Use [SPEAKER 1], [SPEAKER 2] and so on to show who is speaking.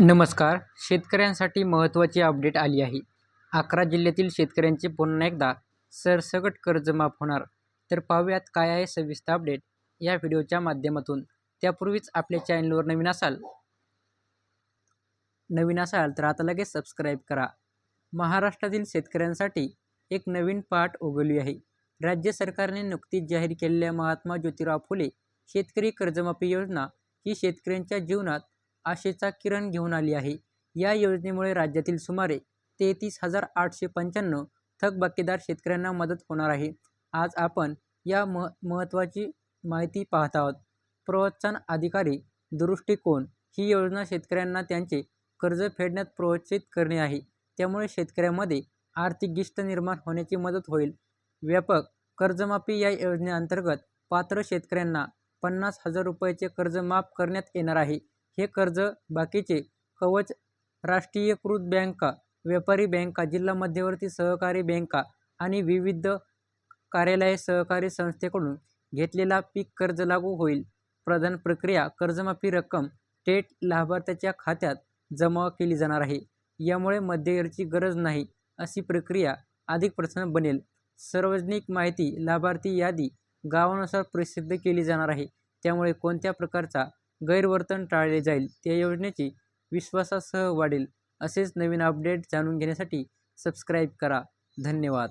[SPEAKER 1] नमस्कार. शेतकऱ्यांसाठी महत्त्वाची अपडेट आली आहे. अकरा जिल्ह्यातील शेतकऱ्यांचे पुन्हा एकदा सरसकट कर्ज माफ होणार. तर पाहूयात काय आहे सविस्तर अपडेट या व्हिडिओच्या माध्यमातून. त्यापूर्वीच आपल्या चॅनलवर नवीन असाल नवीन असाल तर आता लगेच सबस्क्राईब करा. महाराष्ट्रातील शेतकऱ्यांसाठी एक नवीन पाठ उघडली आहे. राज्य सरकारने नुकतीच जाहीर केलेल्या महात्मा ज्योतिराव फुले शेतकरी कर्जमाफी योजना ही शेतकऱ्यांच्या जीवनात आशेचा किरण घेऊन आली आहे. या योजनेमुळे राज्यातील सुमारे तेहतीस हजार आठशे पंच्याण्णव थकबाकीदार शेतकऱ्यांना मदत होणार आहे. आज आपण या म महत्त्वाची माहिती पाहत आहोत. प्रोत्साहन अधिकारी दृष्टिकोन ही योजना शेतकऱ्यांना त्यांचे कर्ज फेडण्यात प्रोत्साहित करणे आहे. त्यामुळे शेतकऱ्यांमध्ये आर्थिक गिष्ट निर्माण होण्याची मदत होईल. व्यापक कर्जमाफी या योजनेअंतर्गत पात्र शेतकऱ्यांना पन्नास हजार रुपयाचे कर्ज माफ करण्यात येणार आहे. हे कर्ज बाकीचे कवच राष्ट्रीयकृत बँका व्यापारी बँका जिल्हा मध्यवर्ती सहकारी बँका आणि विविध कार्यालय सहकारी संस्थेकडून घेतलेला पीक कर्ज लागू होईल. प्रदान प्रक्रिया कर्जमाफी रक्कम थेट लाभार्थ्याच्या खात्यात जमा केली जाणार आहे. यामुळे मध्यवर्तीची गरज नाही अशी प्रक्रिया अधिक प्रसन्न बनेल. सार्वजनिक माहिती लाभार्थी यादी गावानुसार प्रसिद्ध केली जाणार आहे. त्यामुळे कोणत्या प्रकारचा गैरवर्तन टाळले जाईल. त्या योजनेची विश्वासासह वाढेल. असेच नवीन अपडेट जाणून घेण्यासाठी सबस्क्राईब करा. धन्यवाद.